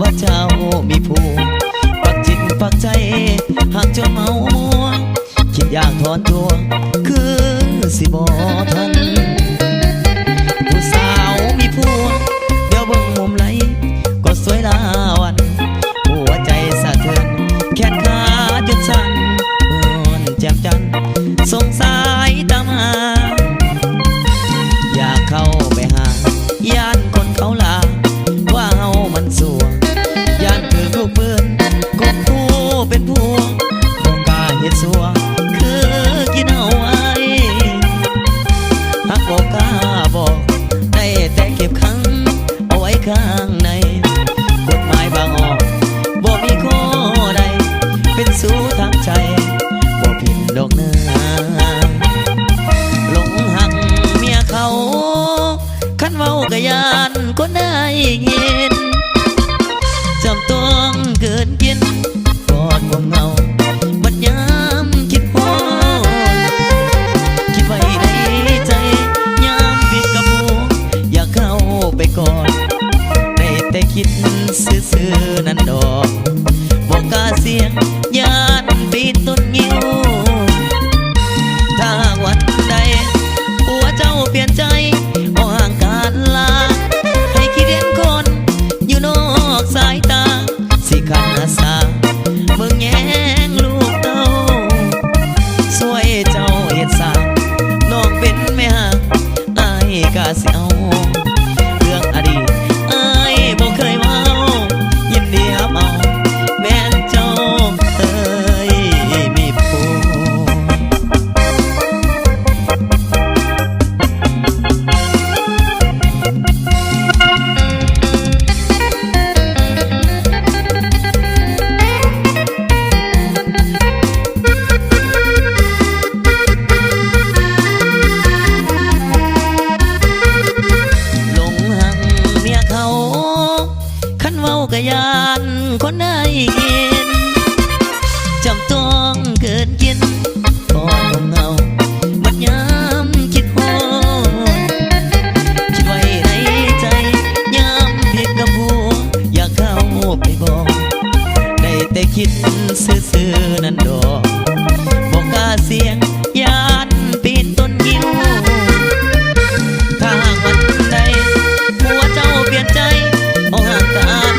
ว่าเจ้ามีผู้ปักจิตปักใจหากจนเมามัวคิดอยากถอนตัว คือสิบอทันผู้สาวมีผัวเดี๋ยวเบิ่งมุมไหลก็สวยลาวันหัวใจสะเทือนแขนขาจุดสั่นเอนแจ่มจันทร์สงสาย หลงหักเมียเขา คันเว้ากะยานคนได้ยินจำต้องเกินกินกอดความเงาบัดยามคิดพอคิดไว้ในใจยามผิดกับหมูอยากเข้าไปกอดได้แต่คิดซื่อๆนั่นดอกบอกกาเสียงยานปีต้น ยานคนไห้ยินจำต้องเกินกินตอนเงาบันยามคิดโหช่วยในใจยามผิดกับหัวอยากเข้าไปบอกได้แต่คิดซื่อๆนั่นดอกบอกกาเสียงยานปีนต้นยิ้วถ้าหวันใดหัวเจ้าเปลี่ยนใจ Oh, God.